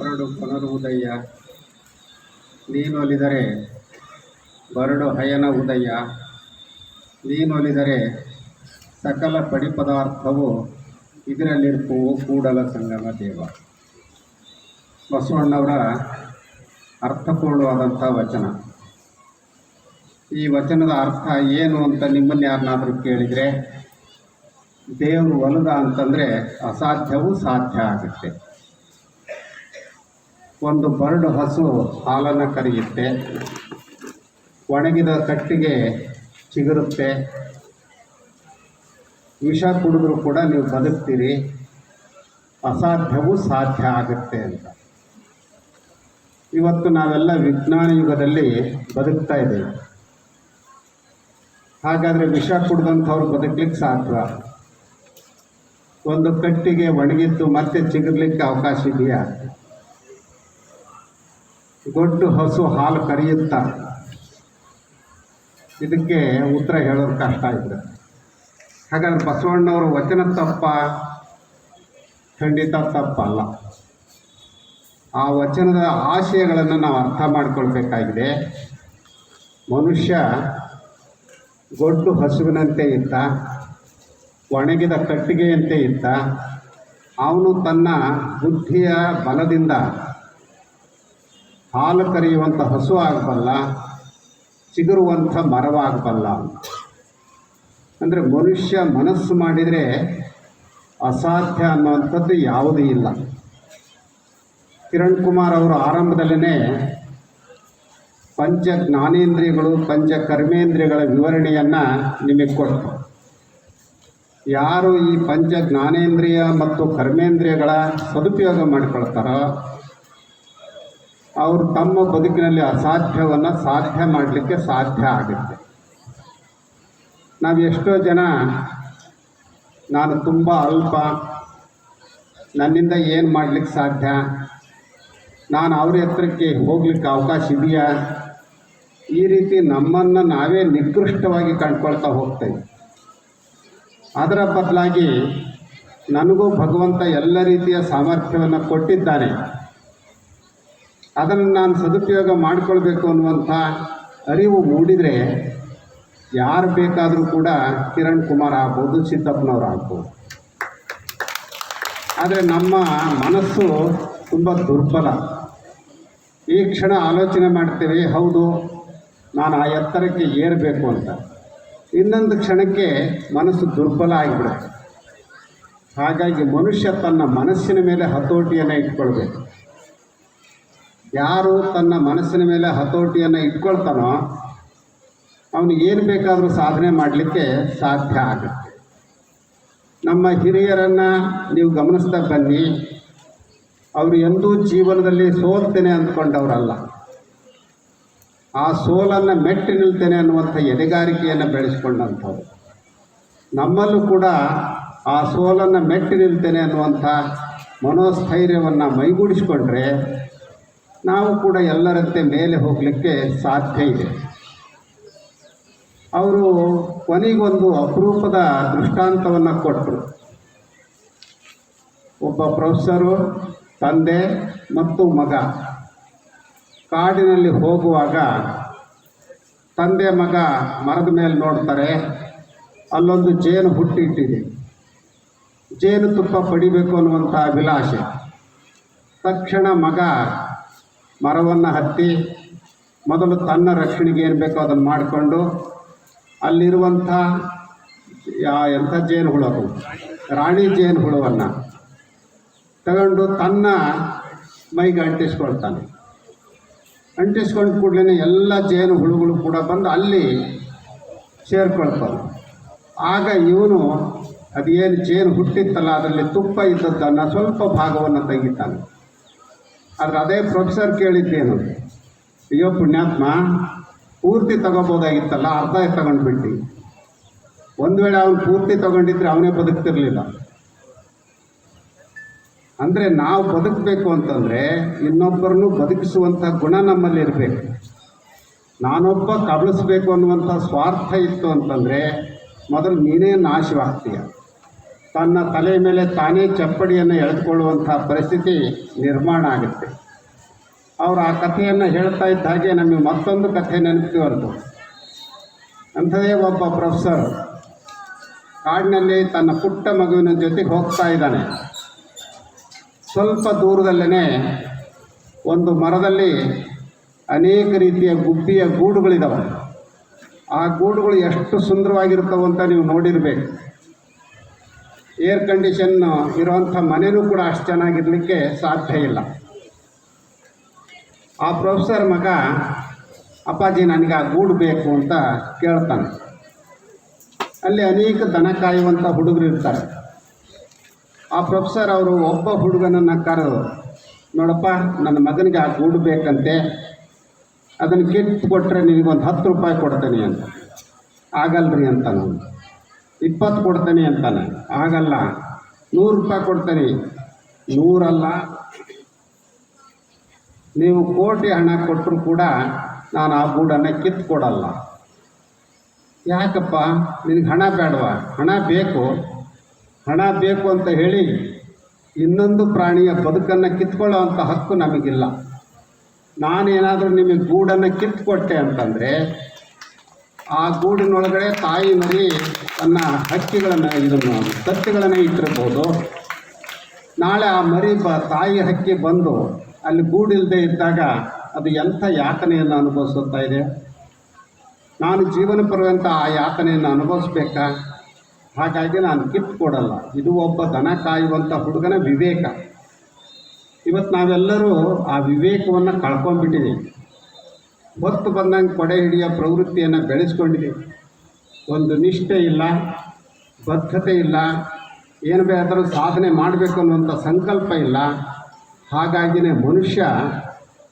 ಹೊರಡು ಪುನರುದಯ ನೀನೊಲಿದರೆ ಬರಡು ಹಯನ ಉದಯ ನೀನೊಲಿದರೆ ಸಕಲ ಪಡಿ ಪದಾರ್ಥವು ಇದರಲ್ಲಿರ್ಪುವು ಕೂಡಲ ಸಂಗಮ ದೇವ. ಬಸವಣ್ಣವರ ಅರ್ಥಪೂರ್ಣವಾದಂಥ ವಚನ. ಈ ವಚನದ ಅರ್ಥ ಏನು ಅಂತ ನಿಮ್ಮನ್ನು ಯಾರನ್ನಾದರೂ ಕೇಳಿದರೆ, ದೇವರು ಒಲದ ಅಂತಂದರೆ ಅಸಾಧ್ಯವೂ ಸಾಧ್ಯ ಆಗುತ್ತೆ. ಒಂದು ಬರಡು ಹಸು ಹಾಲನ್ನು ಕರೆಯುತ್ತೆ. ಒಣಗಿದ ಕಟ್ಟಿಗೆ ಚಿಗುರುತ್ತೆ. ವಿಷ ಕುಡಿದ್ರು ಕೂಡ ನೀವು ಬದುಕ್ತೀರಿ. ಅಸಾಧ್ಯವೂ ಸಾಧ್ಯ ಆಗುತ್ತೆ ಅಂತ. ಇವತ್ತು ನಾವೆಲ್ಲ ವಿಜ್ಞಾನ ಯುಗದಲ್ಲಿ ಬದುಕ್ತಾ ಇದ್ದೇವೆ. ಹಾಗಾದರೆ ವಿಷ ಕುಡ್ದಂಥವ್ರು ಬದುಕಲಿಕ್ಕೆ ಸಾಧ್ಯ ಒಂದು ಕಟ್ಟಿಗೆ ಒಣಗಿದ್ದು ಮತ್ತೆ ಚಿಗುರ್ಲಿಕ್ಕೆ ಅವಕಾಶ ಇದೆಯಾ? ಗೊಡ್ಡು ಹಸು ಹಾಲು ಕರೆಯುತ್ತ? ಇದಕ್ಕೆ ಉತ್ತರ ಹೇಳೋದು ಕಷ್ಟ ಆಯ್ತು ಹಾಗಾದ್ರೆ ಬಸವಣ್ಣವರು ವಚನ ತಪ್ಪ? ಖಂಡಿತ ತಪ್ಪಲ್ಲ. ಆ ವಚನದ ಆಶಯಗಳನ್ನು ನಾವು ಅರ್ಥ ಮಾಡ್ಕೊಳ್ಬೇಕಾಗಿದೆ. ಮನುಷ್ಯ ಗೊಡ್ಡು ಹಸುವಿನಂತೆ ಇತ್ತ ಒಣಗಿದ ಕಟ್ಟಿಗೆಯಂತೆ ಇತ್ತ ಅವನು ತನ್ನ ಬುದ್ಧಿಯ ಬಲದಿಂದ ಹಾಲು ಕರೆಯುವಂಥ ಹಸು ಆಗಬಲ್ಲ, ಚಿಗುರುವಂಥ ಮರವಾಗಬಲ್ಲ. ಅಂದರೆ ಮನುಷ್ಯ ಮನಸ್ಸು ಮಾಡಿದರೆ ಅಸಾಧ್ಯ ಅನ್ನುವಂಥದ್ದು ಯಾವುದೂ ಇಲ್ಲ. ಕಿರಣ್ ಕುಮಾರ್ ಅವರು ಆರಂಭದಲ್ಲೇ ಪಂಚ ಜ್ಞಾನೇಂದ್ರಿಯಗಳು ಪಂಚ ಕರ್ಮೇಂದ್ರಿಯಗಳ ವಿವರಣೆಯನ್ನು ನಿಮಗೆ ಕೊಟ್ಟು ಯಾರು ಈ ಪಂಚ ಜ್ಞಾನೇಂದ್ರಿಯ ಮತ್ತು ಕರ್ಮೇಂದ್ರಿಯಗಳ ಸದುಪಯೋಗ ಮಾಡಿಕೊಳ್ತಾರೋ ಅವರು ತಮ್ಮ ಬದುಕಿನಲ್ಲಿ ಅಸಾಧ್ಯವನ್ನು ಸಾಧ್ಯ ಮಾಡಲಿಕ್ಕೆ ಸಾಧ್ಯ ಆಗುತ್ತೆ. ನಾವು ಎಷ್ಟೋ ಜನ ನಾನು ತುಂಬ ಅಲ್ಪ, ನನ್ನಿಂದ ಏನು ಮಾಡಲಿಕ್ಕೆ ಸಾಧ್ಯ? ನಾನು ಅವ್ರ ಎತ್ತರಕ್ಕೆ ಹೋಗ್ಲಿಕ್ಕೆ ಅವಕಾಶ ಇದೆಯಾ? ಈ ರೀತಿ ನಮ್ಮನ್ನು ನಾವೇ ನಿಕೃಷ್ಟವಾಗಿ ಕಂಡ್ಕೊಳ್ತಾ ಹೋಗ್ತೇವೆ ಅದರ ಬದಲಾಗಿ ನನಗೂ ಭಗವಂತ ಎಲ್ಲ ರೀತಿಯ ಸಾಮರ್ಥ್ಯವನ್ನು ಕೊಟ್ಟಿದ್ದಾನೆ. ಅದನ್ನು ನಾನು ಸದುಪಯೋಗ ಮಾಡಿಕೊಳ್ಬೇಕು ಅನ್ನುವಂಥ ಅರಿವು ಮೂಡಿದರೆ ಯಾರು ಬೇಕಾದರೂ ಕೂಡ ಕಿರಣ್ ಕುಮಾರ್ ಆಗ್ಬೋದು ಸಿದ್ದಪ್ಪನವ್ರು ಆಗ್ಬೋದು ಆದರೆ ನಮ್ಮ ಮನಸ್ಸು ತುಂಬ ದುರ್ಬಲ. ಈ ಕ್ಷಣ ಆಲೋಚನೆ ಮಾಡ್ತೇವೆ, ಹೌದು, ನಾನು ಆ ಎತ್ತರಕ್ಕೆ ಏರಬೇಕು ಅಂತ. ಇನ್ನೊಂದು ಕ್ಷಣಕ್ಕೆ ಮನಸ್ಸು ದುರ್ಬಲ ಆಗಿಬಿಡುತ್ತೆ. ಹಾಗಾಗಿ ಮನುಷ್ಯ ತನ್ನ ಮನಸ್ಸಿನ ಮೇಲೆ ಹತೋಟಿಯನ್ನು ಇಟ್ಕೊಳ್ಬೇಕು. ಯಾರು ತನ್ನ ಮನಸ್ಸಿನ ಮೇಲೆ ಹತೋಟಿಯನ್ನು ಇಟ್ಕೊಳ್ತಾನೋ ಅವನು ಏನು ಬೇಕಾದರೂ ಸಾಧನೆ ಮಾಡಲಿಕ್ಕೆ ಸಾಧ್ಯ ಆಗುತ್ತೆ. ನಮ್ಮ ಹಿರಿಯರನ್ನು ನೀವು ಗಮನಿಸ್ತಾ ಬನ್ನಿ. ಅವರು ಎಂದೂ ಜೀವನದಲ್ಲಿ ಸೋಲ್ತೇನೆ ಅಂದ್ಕೊಂಡವರಲ್ಲ. ಆ ಸೋಲನ್ನು ಮೆಟ್ಟಿ ನಿಲ್ತೇನೆ ಅನ್ನುವಂಥ ಎದೆಗಾರಿಕೆಯನ್ನು ಬೆಳೆಸ್ಕೊಂಡಂಥವ್ರು. ನಮ್ಮಲ್ಲೂ ಕೂಡ ಆ ಸೋಲನ್ನು ಮೆಟ್ಟಿ ನಿಲ್ತೇನೆ ಅನ್ನುವಂಥ ಮನೋಸ್ಥೈರ್ಯವನ್ನು ಮೈಗೂಡಿಸ್ಕೊಂಡ್ರೆ ನಾವು ಕೂಡ ಎಲ್ಲರಂತೆ ಮೇಲೆ ಹೋಗಲಿಕ್ಕೆ ಸಾಧ್ಯ ಇದೆ. ಅವರು ಕೊನೆಗೊಂದು ಅಪರೂಪದ ದೃಷ್ಟಾಂತವನ್ನು ಕೊಟ್ಟರು ಒಬ್ಬ ಪ್ರೊಫೆಸರು, ತಂದೆ ಮತ್ತು ಮಗ. ಕಾಡಿನಲ್ಲಿ ಹೋಗುವಾಗ ತಂದೆ, ಮಗ ಮರದ ಮೇಲೆ ನೋಡ್ತಾರೆ. ಅಲ್ಲೊಂದು ಜೇನು ಹುಟ್ಟಿಟ್ಟಿದೆ. ಜೇನು ತುಪ್ಪ ಪಡಿಬೇಕು ಅನ್ನುವಂಥ ಅಭಿಲಾಷೆ. ತಕ್ಷಣ ಮಗ ಮರವನ್ನು ಹತ್ತಿ ಮೊದಲು ತನ್ನ ರಕ್ಷಣೆಗೆ ಏನು ಬೇಕೋ ಅದನ್ನು ಮಾಡಿಕೊಂಡು ಅಲ್ಲಿರುವಂಥ ಯಾ ಎಂಥ ಜೇನು ಹುಳವು ರಾಣಿ ಜೇನು ಹುಳವನ್ನು ತಗೊಂಡು ತನ್ನ ಮೈಗೆ ಅಂಟಿಸ್ಕೊಳ್ತಾನೆ. ಅಂಟಿಸ್ಕೊಂಡು ಕೂಡಲೇ ಎಲ್ಲ ಜೇನು ಹುಳುಗಳು ಕೂಡ ಬಂದು ಅಲ್ಲಿ ಸೇರ್ಕೊಳ್ತಾವೆ. ಆಗ ಇವನು ಅದೇನು ಜೇನು ಹುಟ್ಟಿತ್ತಲ್ಲ ಅದರಲ್ಲಿ ತುಪ್ಪ ಇದ್ದದ್ದನ್ನು ಸ್ವಲ್ಪ ಭಾಗವನ್ನು ತೆಗಿತಾನೆ. ಆದರೆ ಅದೇ ಪ್ರೊಫೆಸರ್ ಕೇಳಿದ್ದೇನು. ಅಯ್ಯೋ ಪುಣ್ಯಾತ್ಮ, ಪೂರ್ತಿ ತಗೋಬೋದಾಗಿತ್ತಲ್ಲ, ಅರ್ಧ ತಗೊಂಡ್ಬಿಟ್ಟು. ಒಂದು ವೇಳೆ ಅವನು ಪೂರ್ತಿ ತಗೊಂಡಿದ್ರೆ ಅವನೇ ಬದುಕ್ತಿರ್ಲಿಲ್ಲ. ಅಂದರೆ ನಾವು ಬದುಕಬೇಕು ಅಂತಂದರೆ ಇನ್ನೊಬ್ಬರನ್ನು ಬದುಕಿಸುವಂಥ ಗುಣ ನಮ್ಮಲ್ಲಿ ಇರಬೇಕು. ನಾನೊಬ್ಬ ಕಬಳಿಸ್ಬೇಕು ಅನ್ನುವಂಥ ಸ್ವಾರ್ಥ ಇತ್ತು ಅಂತಂದರೆ ಮೊದಲು ನೀನೇ ನಾಶವಾಗ್ತೀಯ. ತನ್ನ ತಲೆ ಮೇಲೆ ತಾನೇ ಚಪ್ಪಡಿಯನ್ನು ಎಳೆದುಕೊಳ್ಳುವಂಥ ಪರಿಸ್ಥಿತಿ ನಿರ್ಮಾಣ ಆಗುತ್ತೆ. ಅವರು ಆ ಕಥೆಯನ್ನು ಹೇಳ್ತಾ ಇದ್ದ ಹಾಗೆ ನಮಗೆ ಮತ್ತೊಂದು ಕಥೆ ನೆನಪಿತು ಅಂಥದೇ ಒಬ್ಬ ಪ್ರೊಫೆಸರ್ ಕಾಡಿನಲ್ಲಿ ತನ್ನ ಪುಟ್ಟ ಮಗುವಿನ ಜೊತೆಗೆ ಹೋಗ್ತಾ ಇದ್ದಾನೆ. ಸ್ವಲ್ಪ ದೂರದಲ್ಲೇ ಒಂದು ಮರದಲ್ಲಿ ಅನೇಕ ರೀತಿಯ ಗುಬ್ಬಿಯ ಗೂಡುಗಳಿದ್ದಾವೆ ಆ ಗೂಡುಗಳು ಎಷ್ಟು ಸುಂದರವಾಗಿರ್ತವೆ ಅಂತ ನೀವು ನೋಡಿರಬೇಕು. ಏರ್ ಕಂಡೀಷನ್ ಇರುವಂಥ ಮನೆಯೂ ಕೂಡ ಅಷ್ಟು ಚೆನ್ನಾಗಿರಲಿಕ್ಕೆ ಸಾಧ್ಯ ಇಲ್ಲ. ಆ ಪ್ರೊಫೆಸರ್ ಮಗ, ಅಪ್ಪಾಜಿ ನನಗೆ ಆ ಗೂಡು ಬೇಕು ಅಂತ ಕೇಳ್ತಾನೆ. ಅಲ್ಲಿ ಅನೇಕ ದನ ಕಾಯುವಂಥ ಹುಡುಗರು ಇರ್ತಾರೆ. ಆ ಪ್ರೊಫೆಸರ್ ಅವರು ಒಬ್ಬ ಹುಡುಗನನ್ನು ಕರೆದು, ನೋಡಪ್ಪ, ನನ್ನ ಮಗನಿಗೆ ಆ ಗೂಡು ಬೇಕಂತೆ, ಅದನ್ನು ಕಿತ್ತು ಕೊಟ್ಟರೆ ನಿನಗೊಂದು ಹತ್ತು ರೂಪಾಯಿ ಕೊಡ್ತೇನೆ ಅಂತ. ಆಗಲ್ರಿ ಅಂತ ನಾನು ಇಪ್ಪತ್ತು ಕೊಡ್ತೇನೆ ಅಂತಾನೆ. ಆಗಲ್ಲ. ನೂರು ರೂಪಾಯಿ ಕೊಡ್ತೇನೆ. ನೂರಲ್ಲ. ನೀವು ಕೋಟಿ ಹಣ ಕೊಟ್ಟರು ಕೂಡ ನಾನು ಆ ಗೂಡನ್ನು ಕಿತ್ತು ಕೊಡಲ್ಲ. ಯಾಕಪ್ಪ? ನಿನಗೆ ಹಣ ಬೇಡವಾ? ಹಣ ಬೇಕು. ಹಣ ಬೇಕು ಅಂತ ಹೇಳಿ ಇನ್ನೊಂದು ಪ್ರಾಣಿಯ ಬದುಕನ್ನು ಕಿತ್ಕೊಳ್ಳೋವಂಥ ಹಕ್ಕು ನಮಗಿಲ್ಲ. ನಾನೇನಾದರೂ ನಿಮಗೆ ಗೂಡನ್ನು ಕಿತ್ಕೊಟ್ಟೆ ಅಂತಂದರೆ ಆ ಗೂಡಿನೊಳಗಡೆ ತಾಯಿ ಮರಿ ತನ್ನ ಹಕ್ಕಿಗಳನ್ನು ಇದನ್ನು ತತ್ತುಗಳನ್ನು ಇಟ್ಟಿರ್ಬೋದು. ನಾಳೆ ಆ ಮರಿ ಬ, ತಾಯಿ ಹಕ್ಕಿ ಬಂದು ಅಲ್ಲಿ ಗೂಡಿಲ್ಲದೆ ಇದ್ದಾಗ ಅದು ಎಂಥ ಯಾತನೆಯನ್ನು ಅನುಭವಿಸುತ್ತಾ ಇದೆ? ನಾನು ಜೀವನ ಪರ್ಯಂತ ಆ ಯಾತನೆಯನ್ನು ಅನುಭವಿಸ್ಬೇಕಾ? ಹಾಗಾಗಿ ನಾನು ಕಿತ್ತು ಕೊಡಲ್ಲ. ಇದು ಒಬ್ಬ ದನ ಕಾಯುವಂಥ ಹುಡುಗನ ವಿವೇಕ. ಇವತ್ತು ನಾವೆಲ್ಲರೂ ಆ ವಿವೇಕವನ್ನು ಕಳ್ಕೊಂಡ್ಬಿಟ್ಟಿದ್ದೀವಿ ಹೊತ್ತು ಬಂದಂಗೆ ಕೊಡೆ ಹಿಡಿಯೋ ಪ್ರವೃತ್ತಿಯನ್ನು ಬೆಳೆಸ್ಕೊಂಡಿದೆ. ಒಂದು ನಿಷ್ಠೆ ಇಲ್ಲ, ಬದ್ಧತೆ ಇಲ್ಲ, ಏನು ಬೇಕಾದರೂ ಸಾಧನೆ ಮಾಡಬೇಕು ಅನ್ನುವಂಥ ಸಂಕಲ್ಪ ಇಲ್ಲ. ಹಾಗಾಗಿನೇ ಮನುಷ್ಯ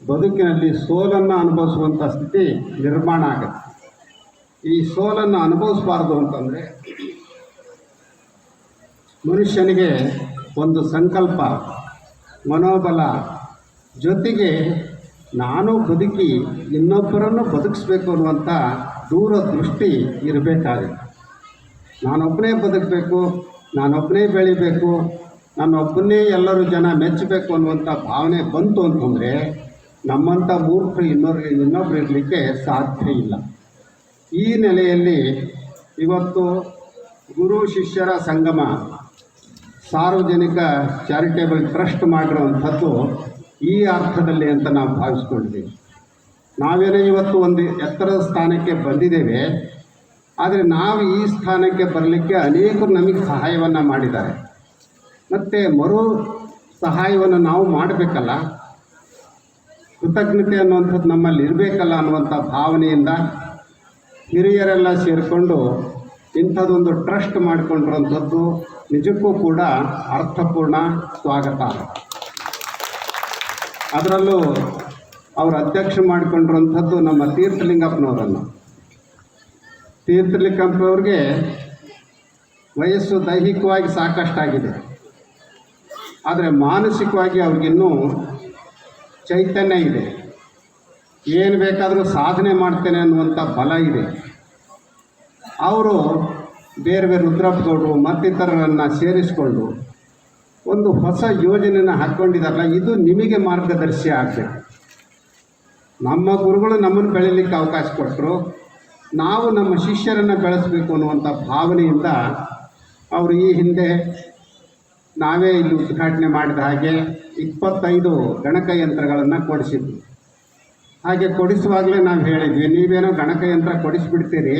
ಬದುಕಿನಲ್ಲಿ ಸೋಲನ್ನು ಅನುಭವಿಸುವಂಥ ಸ್ಥಿತಿ ನಿರ್ಮಾಣ ಆಗುತ್ತೆ. ಈ ಸೋಲನ್ನು ಅನುಭವಿಸಬಾರ್ದು ಅಂತಂದರೆ ಮನುಷ್ಯನಿಗೆ ಒಂದು ಸಂಕಲ್ಪ, ಮನೋಬಲ ಜೊತೆಗೆ ನಾನು ಬದುಕಿ ಇನ್ನೊಬ್ಬರನ್ನು ಬದುಕಿಸ್ಬೇಕು ಅನ್ನುವಂಥ ದೂರದೃಷ್ಟಿ ಇರಬೇಕಾಗುತ್ತೆ ನಾನೊಬ್ಬನೇ ಬದುಕಬೇಕು, ನಾನೊಬ್ಬನೇ ಬೆಳಿಬೇಕು, ನಾನೊಬ್ಬನೇ ಎಲ್ಲರೂ ಜನ ಮೆಚ್ಚಬೇಕು ಅನ್ನುವಂಥ ಭಾವನೆ ಬಂತು ಅಂತಂದರೆ ನಮ್ಮಂಥ ಮೂರ್ಖರು ಇನ್ನೊಬ್ರು ಇನ್ನೊಬ್ರು ಇರಲಿಕ್ಕೆ ಸಾಧ್ಯ ಇಲ್ಲ. ಈ ನೆಲೆಯಲ್ಲಿ ಇವತ್ತು ಗುರು ಶಿಷ್ಯರ ಸಂಗಮ ಸಾರ್ವಜನಿಕ ಚಾರಿಟೇಬಲ್ ಟ್ರಸ್ಟ್ ಮಾಡಿರುವಂಥದ್ದು ಈ ಅರ್ಥದಲ್ಲಿ ಅಂತ ನಾವು ಭಾವಿಸ್ಕೊಂಡಿದ್ದೀವಿ. ನಾವೇನೋ ಇವತ್ತು ಒಂದು ಎತ್ತರದ ಸ್ಥಾನಕ್ಕೆ ಬಂದಿದ್ದೇವೆ, ಆದರೆ ನಾವು ಈ ಸ್ಥಾನಕ್ಕೆ ಬರಲಿಕ್ಕೆ ಅನೇಕರು ನಮಗೆ ಸಹಾಯವನ್ನು ಮಾಡಿದ್ದಾರೆ. ಮತ್ತು ಮರು ಸಹಾಯವನ್ನು ನಾವು ಮಾಡಬೇಕಲ್ಲ? ಕೃತಜ್ಞತೆ ಅನ್ನುವಂಥದ್ದು ನಮ್ಮಲ್ಲಿ ಇರಬೇಕಲ್ಲ ಅನ್ನುವಂಥ ಭಾವನೆಯಿಂದ ಹಿರಿಯರೆಲ್ಲ ಸೇರಿಕೊಂಡು ಇಂಥದ್ದೊಂದು ಟ್ರಸ್ಟ್ ಮಾಡಿಕೊಂಡಿರೋಂಥದ್ದು ನಿಜಕ್ಕೂ ಕೂಡ ಅರ್ಥಪೂರ್ಣ ಸ್ವಾಗತ. ಅದರಲ್ಲೂ ಅವರು ಅಧ್ಯಕ್ಷ ಮಾಡಿಕೊಂಡಿರುವಂಥದ್ದು ನಮ್ಮ ತೀರ್ಥಲಿಂಗಪ್ಪನವರನ್ನು. ತೀರ್ಥಲಿಂಗಪ್ಪನವ್ರಿಗೆ ವಯಸ್ಸು ದೈಹಿಕವಾಗಿ ಸಾಕಷ್ಟಾಗಿದೆ. ಆದರೆ ಮಾನಸಿಕವಾಗಿ ಅವ್ರಿಗಿನ್ನೂ ಚೈತನ್ಯ ಇದೆ. ಏನು ಬೇಕಾದರೂ ಸಾಧನೆ ಮಾಡ್ತೇನೆ ಅನ್ನುವಂಥ ಬಲ ಇದೆ. ಅವರು ಬೇರೆ ಬೇರೆ ರುದ್ರಪ್ಪಗೌಡರು ಮತ್ತಿತರರನ್ನು ಸೇರಿಸಿಕೊಂಡು ಒಂದು ಹೊಸ ಯೋಜನೆಯನ್ನು ಹಾಕ್ಕೊಂಡಿದ್ದಾರಲ್ಲ ಇದು ನಿಮಗೆ ಮಾರ್ಗದರ್ಶಿ ಆಗಬೇಕು ನಮ್ಮ ಗುರುಗಳು ನಮ್ಮನ್ನು ಬೆಳೀಲಿಕ್ಕೆ ಅವಕಾಶ ಕೊಟ್ಟರು ನಾವು ನಮ್ಮ ಶಿಷ್ಯರನ್ನು ಬೆಳೆಸಬೇಕು ಅನ್ನುವಂಥ ಭಾವನೆಯಿಂದ ಅವರು ಈ ಹಿಂದೆ ನಾವೇ ಇಲ್ಲಿ ಉದ್ಘಾಟನೆ ಮಾಡಿದ ಹಾಗೆ ಇಪ್ಪತ್ತೈದು ಗಣಕಯಂತ್ರಗಳನ್ನು ಕೊಡಿಸಿದ್ವಿ ಹಾಗೆ ಕೊಡಿಸುವಾಗಲೇ ನಾವು ಹೇಳಿದ್ವಿ, ನೀವೇನೋ ಗಣಕಯಂತ್ರ ಕೊಡಿಸಿಬಿಡ್ತೀರಿ,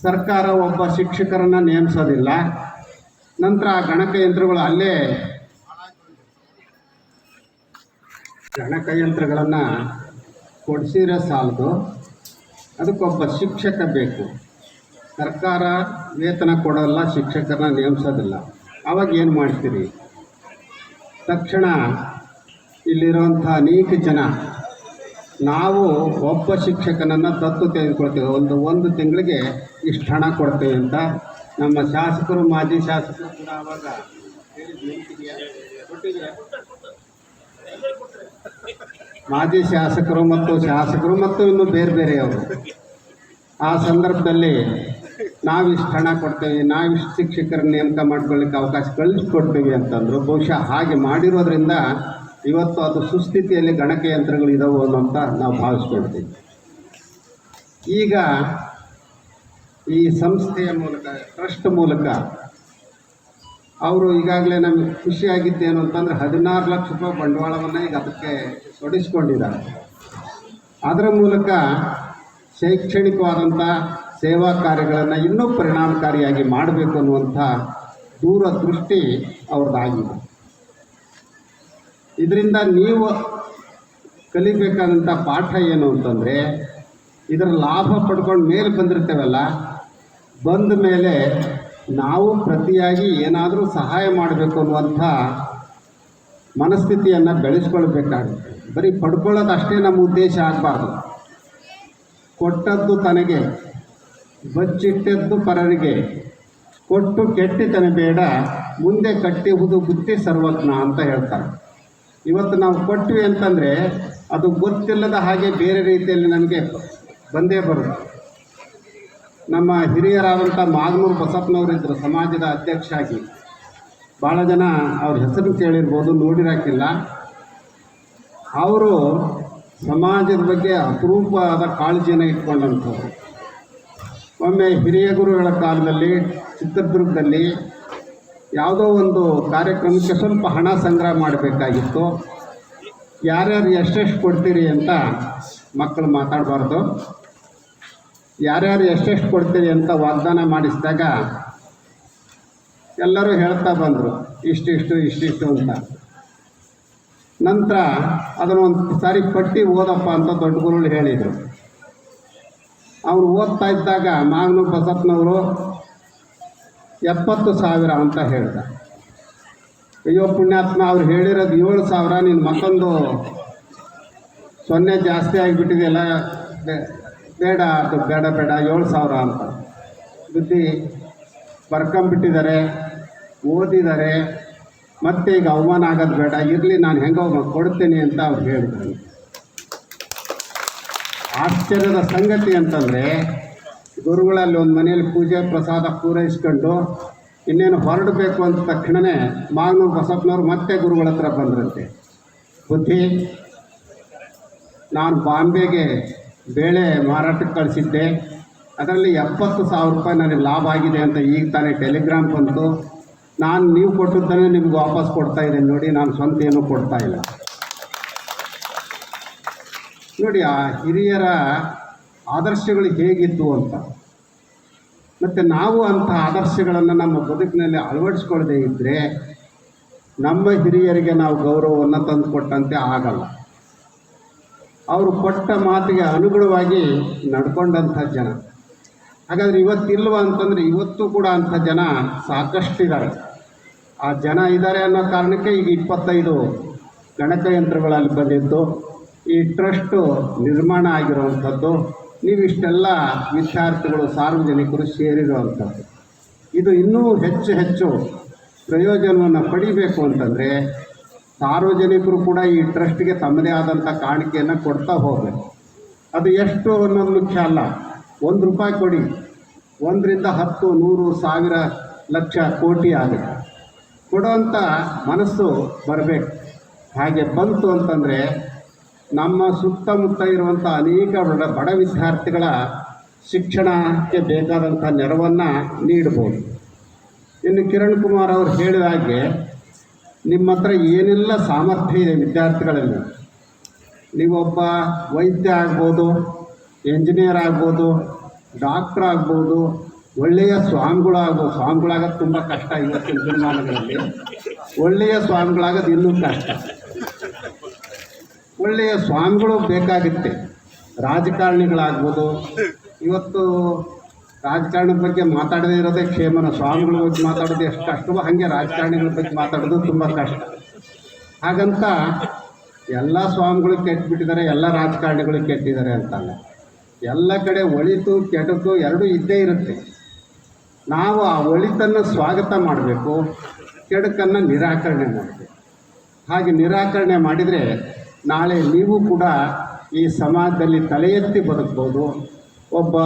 ಸರ್ಕಾರ ಒಬ್ಬ ಶಿಕ್ಷಕರನ್ನು ನೇಮಿಸೋದಿಲ್ಲ ನಂತರ ಗಣಕ ಯಂತ್ರಗಳು ಅಲ್ಲೇ ಗಣಕಯಂತ್ರಗಳನ್ನು ಕೊಡಿಸಿರೋ ಸಾಲದು. ಅದಕ್ಕೊಬ್ಬ ಶಿಕ್ಷಕ ಬೇಕು. ಸರ್ಕಾರ ವೇತನ ಕೊಡೋಲ್ಲ, ಶಿಕ್ಷಕರನ್ನ ನೇಮಿಸೋದಿಲ್ಲ. ಅವಾಗ ಏನು ಮಾಡ್ತೀರಿ? ತಕ್ಷಣ ಇಲ್ಲಿರುವಂಥ ಅನೇಕ ಜನ ನಾವು ಒಬ್ಬ ಶಿಕ್ಷಕನನ್ನು ದತ್ತು ತೆಗೆದುಕೊಳ್ತೇವೆ. ಒಂದು ಒಂದು ತಿಂಗಳಿಗೆ ಇಷ್ಟು ಹಣ ಕೊಡ್ತೇವೆ ಅಂತ ನಮ್ಮ ಶಾಸಕರು, ಮಾಜಿ ಶಾಸಕರು ಕೂಡ ನೆನ್ಪಿದ್ಯಾ? ಮಾಜಿ ಶಾಸಕರು ಮತ್ತು ಶಾಸಕರು ಮತ್ತು ಇನ್ನು ಬೇರೆ ಬೇರೆಯವರು. ಆ ಸಂದರ್ಭದಲ್ಲಿ ನಾವಿಷ್ಟು ಹಣ ಕೊಡ್ತೇವೆ, ನಾವಿಷ್ಟು ಶಿಕ್ಷಕರನ್ನ ನೇಮಕ ಮಾಡ್ಕೊಳ್ಳಿಕ್ಕೆ ಅವಕಾಶ ಕಳಿಸ್ಕೊಡ್ತೀವಿ ಅಂತಂದರು. ಬಹುಶಃ ಹಾಗೆ ಮಾಡಿರೋದ್ರಿಂದ ಇವತ್ತು ಅದು ಸುಸ್ಥಿತಿಯಲ್ಲಿ ಗಣಕಯಂತ್ರಗಳು ಇದಾವೆ ಅಂತ ನಾವು ಭಾವಿಸ್ಕೊಳ್ತೀವಿ. ಈಗ ಈ ಸಂಸ್ಥೆಯ ಮೂಲಕ, ಟ್ರಸ್ಟ್ ಮೂಲಕ ಅವರು ಈಗಾಗಲೇ ನಮಗೆ ಖುಷಿಯಾಗಿದ್ದೇನು ಅಂತಂದರೆ ಹದಿನಾರು ಲಕ್ಷ ರೂಪಾಯಿ ಬಂಡವಾಳವನ್ನು ಈಗ ಅದಕ್ಕೆ ತೊಡಗಿಸ್ಕೊಂಡಿದ್ದಾರೆ ಅದರ ಮೂಲಕ ಶೈಕ್ಷಣಿಕವಾದಂಥ ಸೇವಾ ಕಾರ್ಯಗಳನ್ನು ಇನ್ನೂ ಪರಿಣಾಮಕಾರಿಯಾಗಿ ಮಾಡಬೇಕು ಅನ್ನುವಂಥ ದೂರದೃಷ್ಟಿ ಅವ್ರದ್ದಾಗಿದೆ. ಇದರಿಂದ ನೀವು ಕಲಿಬೇಕಾದಂಥ ಪಾಠ ಏನು ಅಂತಂದರೆ, ಇದರ ಲಾಭ ಪಡ್ಕೊಂಡು ಮೇಲೆ ಬಂದಿರ್ತೇವಲ್ಲ ಬಂದ ಮೇಲೆ ನಾವು ಪ್ರತಿಯಾಗಿ ಏನಾದರೂ ಸಹಾಯ ಮಾಡಬೇಕು ಅನ್ನುವಂಥ ಮನಸ್ಥಿತಿಯನ್ನು ಬೆಳೆಸ್ಕೊಳ್ಬೇಕಾಗುತ್ತೆ. ಬರೀ ಪಡ್ಕೊಳ್ಳೋದು ಅಷ್ಟೇ ನಮ್ಮ ಉದ್ದೇಶ ಆಗಬಾರ್ದು. ಕೊಟ್ಟದ್ದು ತನಗೆ, ಬಚ್ಚಿಟ್ಟದ್ದು ಪರರಿಗೆ. ಕೊಟ್ಟು ಕೆಟ್ಟಿತನ ಬೇಡ, ಮುಂದೆ ಕಟ್ಟಿಹುದು ಬುತ್ತಿ ಸರ್ವಜ್ಞ ಅಂತ ಹೇಳ್ತಾರೆ. ಇವತ್ತು ನಾವು ಕೊಟ್ವಿ ಅಂತಂದರೆ ಅದು ಗೊತ್ತಿಲ್ಲದ ಹಾಗೆ ಬೇರೆ ರೀತಿಯಲ್ಲಿ ನಮಗೆ ಬಂದೇ ಬರುತ್ತೆ. ನಮ್ಮ ಹಿರಿಯರಾದಂಥ ಮಾಗನೂರು ಬಸಪ್ಪನವರಿದ್ದರು ಸಮಾಜದ ಅಧ್ಯಕ್ಷ ಆಗಿ ಭಾಳ ಜನ ಅವ್ರ ಹೆಸರು ಕೇಳಿರ್ಬೋದು, ನೋಡಿರಾಕಿಲ್ಲ. ಅವರು ಸಮಾಜದ ಬಗ್ಗೆ ಅಪರೂಪವಾದ ಕಾಳಜಿಯನ್ನು ಇಟ್ಕೊಂಡಂಥವ್ರು. ಒಮ್ಮೆ ಹಿರಿಯ ಗುರುಗಳ ಕಾಲದಲ್ಲಿ, ಚಿತ್ರದುರ್ಗದಲ್ಲಿ ಯಾವುದೋ ಒಂದು ಕಾರ್ಯಕ್ರಮಕ್ಕೆ ಸ್ವಲ್ಪ ಹಣ ಸಂಗ್ರಹ ಮಾಡಬೇಕಾಗಿತ್ತು. ಯಾರ್ಯಾರು ಎಷ್ಟೆಷ್ಟು ಕೊಡ್ತೀರಿ ಅಂತ ಮಕ್ಕಳು ಮಾತಾಡಬಾರ್ದು. ಯಾರ್ಯಾರು ಎಷ್ಟೆಷ್ಟು ಕೊಡ್ತೀರಿ ಅಂತ ವಾಗ್ದಾನ ಮಾಡಿಸಿದಾಗ ಎಲ್ಲರೂ ಹೇಳ್ತಾ ಬಂದರು ಇಷ್ಟಿಷ್ಟು ಇಷ್ಟಿಷ್ಟು ಅಂತ. ನಂತರ ಅದನ್ನು ಒಂದು ಸಾರಿ ಪಟ್ಟಿ ಓದಪ್ಪ ಅಂತ ದೊಡ್ಡ ಗುರುಗಳು ಹೇಳಿದರು. ಅವರು ಓದ್ತಾ ಇದ್ದಾಗ ಮಾಗನೂರು ಬಸಪ್ಪನವರು ಎಪ್ಪತ್ತು ಸಾವಿರ ಅಂತ ಹೇಳಿದ. ಅಯ್ಯೋ ಪುಣ್ಯಾತ್ಮ, ಅವ್ರು ಹೇಳಿರೋದು ಏಳು ಸಾವಿರ, ನೀನು ಮತ್ತೊಂದು ಸೊನ್ನೆ ಜಾಸ್ತಿ ಆಗಿಬಿಟ್ಟಿದೆಯಲ್ಲ ಬೇಡ ಅದು ಬೇಡ ಬೇಡ ಏಳು ಸಾವಿರ ಅಂತ. ಬುದ್ಧಿ ಬರ್ಕೊಂಬಿಟ್ಟಿದ್ದಾರೆ, ಓದಿದ್ದಾರೆ, ಮತ್ತೆ ಈಗ ಅವಮಾನ ಆಗೋದು ಬೇಡ, ಇರಲಿ ನಾನು ಹೆಂಗೋ ಕೊಡ್ತೇನೆ ಅಂತ ಅವ್ರು ಹೇಳಿದ್ರು ಆಶ್ಚರ್ಯದ ಸಂಗತಿ ಅಂತಂದರೆ, ಗುರುಗಳಲ್ಲಿ ಒಂದು ಮನೆಯಲ್ಲಿ ಪೂಜೆ, ಪ್ರಸಾದ ಪೂರೈಸ್ಕೊಂಡು ಇನ್ನೇನು ಹೊರಡಬೇಕು ಅಂತ ತಕ್ಷಣವೇ ಮಾಗನೂರು ಬಸಪ್ಪನವ್ರು ಮತ್ತೆ ಗುರುಗಳ ಹತ್ರ ಬಂದ್ರಂತೆ. ಬುದ್ಧಿ, ನಾನು ಬಾಂಬೆಗೆ ಬೇಳೆ ಮಾರಾಟಕ್ಕೆ ಕಳಿಸಿದ್ದೆ, ಅದರಲ್ಲಿ ಎಪ್ಪತ್ತು ಸಾವಿರ ರೂಪಾಯಿ ನನಗೆ ಲಾಭ ಆಗಿದೆ ಅಂತ ಈಗ ತಾನೇ ಟೆಲಿಗ್ರಾಮ್ ಬಂತು. ನಾನು ನೀವು ಕೊಟ್ಟಿದ್ದಾನೆ ನಿಮ್ಗೆ ವಾಪಸ್ ಕೊಡ್ತಾ ಇದ್ದೀನಿ. ನೋಡಿ, ನಾನು ಸ್ವಂತ ಏನೂ ಕೊಡ್ತಾ ಇಲ್ಲ. ನೋಡಿ, ಆ ಹಿರಿಯರ ಆದರ್ಶಗಳು ಹೇಗಿತ್ತು ಅಂತ. ಮತ್ತು ನಾವು ಅಂಥ ಆದರ್ಶಗಳನ್ನು ನಮ್ಮ ಬದುಕಿನಲ್ಲಿ ಅಳವಡಿಸ್ಕೊಳ್ಳದೇ ಇದ್ದರೆ ನಮ್ಮ ಹಿರಿಯರಿಗೆ ನಾವು ಗೌರವವನ್ನು ತಂದುಕೊಟ್ಟಂತೆ ಆಗಲ್ಲ. ಅವರು ಕೊಟ್ಟ ಮಾತಿಗೆ ಅನುಗುಣವಾಗಿ ನಡ್ಕೊಂಡಂಥ ಜನ. ಹಾಗಾದರೆ ಇವತ್ತಿಲ್ವ ಅಂತಂದರೆ ಇವತ್ತು ಕೂಡ ಅಂಥ ಜನ ಸಾಕಷ್ಟಿದ್ದಾರೆ. ಆ ಜನ ಇದ್ದಾರೆ ಅನ್ನೋ ಕಾರಣಕ್ಕೆ ಈಗ ಇಪ್ಪತ್ತೈದು ಗಣಕಯಂತ್ರಗಳಲ್ಲಿ ಬಂದಿದ್ದು, ಈ ಟ್ರಸ್ಟು ನಿರ್ಮಾಣ ಆಗಿರುವಂಥದ್ದು ನೀವಿಷ್ಟೆಲ್ಲ ವಿದ್ಯಾರ್ಥಿಗಳು, ಸಾರ್ವಜನಿಕರು ಸೇರಿರುವಂಥದ್ದು. ಇದು ಇನ್ನೂ ಹೆಚ್ಚು ಹೆಚ್ಚು ಪ್ರಯೋಜನವನ್ನು ಪಡಿಬೇಕು ಅಂತಂದರೆ ಸಾರ್ವಜನಿಕರು ಕೂಡ ಈ ಟ್ರಸ್ಟ್ಗೆ ತಮ್ಮದೇ ಆದಂಥ ಕಾಣಿಕೆಯನ್ನು ಕೊಡ್ತಾ ಹೋಗಬೇಕು. ಅದು ಎಷ್ಟು ಅನ್ನೋದು ಮುಖ್ಯ ಅಲ್ಲ. ಒಂದು ರೂಪಾಯಿ ಕೊಡಿ. ಒಂದರಿಂದ ಹತ್ತು, ನೂರು, ಸಾವಿರ ಲಕ್ಷ ಕೋಟಿ ಆಗುತ್ತೆ. ಕೊಡೋಂಥ ಮನಸ್ಸು ಬರಬೇಕು. ಹಾಗೆ ಬಂತು ಅಂತಂದರೆ ನಮ್ಮ ಸುತ್ತಮುತ್ತ ಇರುವಂಥ ಅನೇಕ ಬಡ ಬಡ ವಿದ್ಯಾರ್ಥಿಗಳ ಶಿಕ್ಷಣಕ್ಕೆ ಬೇಕಾದಂಥ ನೆರವನ್ನು ನೀಡ್ಬೋದು. ಇನ್ನು ಕಿರಣ್ ಕುಮಾರ್ ಅವರು ಹೇಳಿದ ಹಾಗೆ ನಿಮ್ಮ ಹತ್ರ ಏನೆಲ್ಲ ಸಾಮರ್ಥ್ಯ ಇದೆ ವಿದ್ಯಾರ್ಥಿಗಳಲ್ಲಿ? ನೀವೊಬ್ಬ ವೈದ್ಯ ಆಗ್ಬೋದು, ಎಂಜಿನಿಯರ್ ಆಗ್ಬೋದು, ಡಾಕ್ಟ್ರ್ ಆಗ್ಬೋದು, ಒಳ್ಳೆಯ ಸ್ವಾಮಿಗಳಾಗ, ಸ್ವಾಮಿಗಳಾಗೋದು ತುಂಬ ಕಷ್ಟ ಇವತ್ತಿನ ದಿನಮಾನಗಳಲ್ಲಿ. ಒಳ್ಳೆಯ ಸ್ವಾಮಿಗಳಾಗೋದು ಇನ್ನೂ ಕಷ್ಟ. ಒಳ್ಳೆಯ ಸ್ವಾಮಿಗಳು ಬೇಕಾಗುತ್ತೆ. ರಾಜಕಾರಣಿಗಳಾಗ್ಬೋದು. ಇವತ್ತು ರಾಜಕಾರಣದ ಬಗ್ಗೆ ಮಾತಾಡದೇ ಇರೋದೇ ಕ್ಷೇಮನ. ಸ್ವಾಮಿಗಳ ಬಗ್ಗೆ ಮಾತಾಡೋದು ಎಷ್ಟು ಕಷ್ಟವೋ ಹಾಗೆ ರಾಜಕಾರಣಿಗಳ ಬಗ್ಗೆ ಮಾತಾಡೋದು ತುಂಬ ಕಷ್ಟ. ಹಾಗಂತ ಎಲ್ಲ ಸ್ವಾಮಿಗಳು ಕೆಟ್ಟುಬಿಟ್ಟಿದ್ದಾರೆ ಎಲ್ಲ ರಾಜಕಾರಣಿಗಳು ಕೆಟ್ಟಿದ್ದಾರೆ ಅಂತಲ್ಲ. ಎಲ್ಲ ಕಡೆ ಒಳಿತು ಕೆಟ್ಟದ್ದು ಎರಡೂ ಇದ್ದೇ ಇರುತ್ತೆ. ನಾವು ಆ ಒಳಿತನ್ನು ಸ್ವಾಗತ ಮಾಡಬೇಕು, ಕೆಡುಕನ್ನು ನಿರಾಕರಣೆ ಮಾಡಬೇಕು. ಹಾಗೆ ನಿರಾಕರಣೆ ಮಾಡಿದರೆ ನಾಳೆ ನೀವು ಕೂಡ ಈ ಸಮಾಜದಲ್ಲಿ ತಲೆ ಎತ್ತಿ ಬದುಕ್ಬೋದು. ಒಬ್ಬ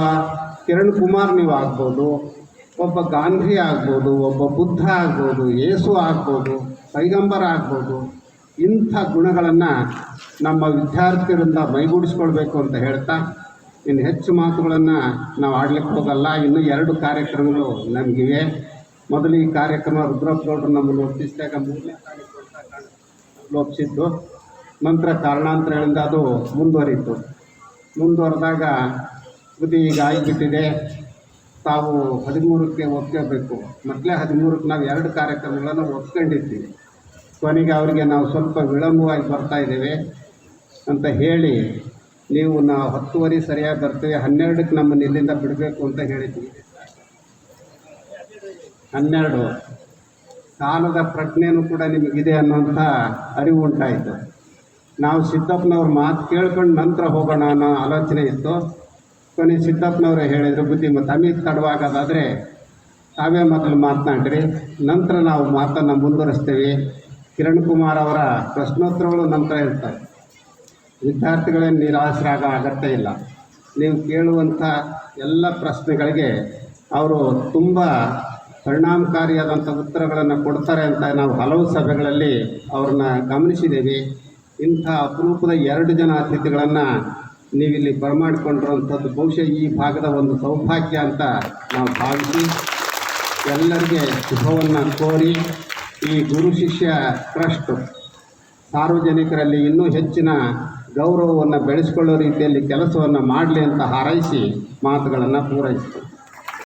ಕಿರಣ್ ಕುಮಾರ್ ನೀವು ಆಗ್ಬೋದು, ಒಬ್ಬ ಗಾಂಧಿ ಆಗ್ಬೋದು, ಒಬ್ಬ ಬುದ್ಧ ಆಗ್ಬೋದು ಯೇಸು ಆಗ್ಬೋದು, ಪೈಗಂಬರ ಆಗ್ಬೋದು, ಇಂಥ ಗುಣಗಳನ್ನು ನಮ್ಮ ವಿದ್ಯಾರ್ಥಿಗಳಿಂದ ಮೈಗೂಡಿಸ್ಕೊಳ್ಬೇಕು ಅಂತ ಹೇಳ್ತಾ, ಇನ್ನು ಹೆಚ್ಚು ಮಾತುಗಳನ್ನು ನಾವು ಆಡ್ಲಿಕ್ಕೆ ಹೋಗಲ್ಲ. ಇನ್ನೂ ಎರಡು ಕಾರ್ಯಕ್ರಮಗಳು ನಮಗಿವೆ. ಮೊದಲು ಈ ಕಾರ್ಯಕ್ರಮ ರುದ್ರಪ್ಪಗೌಡರು ನಮ್ಮನ್ನು ಒಪ್ಪಿಸಿದಾಗ ಮೂರನೇ ತಾರೀಕು ಲೋಪಿಸಿದ್ದು. ನಂತರ ಕಾರಣಾಂತರಗಳಿಂದ ಅದು ಮುಂದುವರಿತು. ಮುಂದುವರೆದಾಗ ಬುದ್ಧಿ ಈಗ ಆಗಿಬಿಟ್ಟಿದೆ ತಾವು ಹದಿಮೂರಕ್ಕೆ ಒಪ್ಕೋಬೇಕು. ಮೊದಲೇ ಹದಿಮೂರಕ್ಕೆ ನಾವು ಎರಡು ಕಾರ್ಯಕ್ರಮಗಳನ್ನು ಒಪ್ಕೊಂಡಿದ್ದೀವಿ ಕೊನೆಗೆ ಅವರಿಗೆ ನಾವು ಸ್ವಲ್ಪ ವಿಳಂಬವಾಗಿ ಬರ್ತಾ ಇದ್ದೇವೆ ಅಂತ ಹೇಳಿ ನೀವು ನಾವು ಹತ್ತುವರೆ ಸರಿಯಾಗಿ ಬರ್ತೀವಿ. ಹನ್ನೆರಡಕ್ಕೆ ನಮ್ಮನ್ನು ಇಲ್ಲಿಂದ ಬಿಡಬೇಕು ಅಂತ ಹೇಳಿದ್ದೀವಿ ಹನ್ನೆರಡು. ಕಾಲದ ಪ್ರಜ್ಞೆಯೂ ಕೂಡ ನಿಮಗಿದೆ ಅನ್ನೋಂಥ ಅರಿವು ಉಂಟಾಯಿತು. ನಾವು ಸಿದ್ದಪ್ಪನವ್ರ ಮಾತು ಕೇಳ್ಕೊಂಡು ನಂತರ ಹೋಗೋಣ ಅನ್ನೋ ಆಲೋಚನೆ ಇತ್ತು. ಕೊನೆ ಸಿದ್ದಪ್ಪನವರು ಹೇಳಿದರು ಬುದ್ಧಿ ಮತ್ತು ಅಮಿತ್ ತಡವಾಗೋದಾದರೆ ತಾವೇ ಮೊದಲು ಮಾತನಾಡ್ರಿ, ನಂತರ ನಾವು ಮಾತನ್ನು ಮುಂದುವರಿಸ್ತೇವೆ. ಕಿರಣ್ ಕುಮಾರ್ ಅವರ ಪ್ರಶ್ನೋತ್ತರಗಳು ನಂತರ ಇರ್ತಾರೆ. ವಿದ್ಯಾರ್ಥಿಗಳೇನು ನಿರಾಸರಾಗ ಅಗತ್ಯ ಇಲ್ಲ. ನೀವು ಕೇಳುವಂಥ ಎಲ್ಲ ಪ್ರಶ್ನೆಗಳಿಗೆ ಅವರು ತುಂಬ ಪರಿಣಾಮಕಾರಿಯಾದಂಥ ಉತ್ತರಗಳನ್ನು ಕೊಡ್ತಾರೆ ಅಂತ ನಾವು ಹಲವು ಸಭೆಗಳಲ್ಲಿ ಅವ್ರನ್ನ ಗಮನಿಸಿದ್ದೀವಿ. ಇಂಥ ಅಪರೂಪದ ಎರಡು ಜನ ಅತಿಥಿಗಳನ್ನು ನೀವಿಲ್ಲಿ ಬರಮಾಡಿಕೊಂಡಿರುವಂಥದ್ದು ಬಹುಶಃ ಈ ಭಾಗದ ಒಂದು ಸೌಭಾಗ್ಯ ಅಂತ ನಾವು ಭಾವಿಸಿ ಎಲ್ಲರಿಗೆ ಶುಭವನ್ನು ಕೋರಿ ಈ ಗುರು ಶಿಷ್ಯ ಟ್ರಸ್ಟ್ ಸಾರ್ವಜನಿಕರಲ್ಲಿ ಇನ್ನೂ ಹೆಚ್ಚಿನ ಗೌರವವನ್ನು ಬೆಳೆಸಿಕೊಳ್ಳೋ ರೀತಿಯಲ್ಲಿ ಕೆಲಸವನ್ನು ಮಾಡಲಿ ಅಂತ ಹಾರೈಸಿ ಮಾತುಗಳನ್ನು ಪೂರೈಸ್ತಾರೆ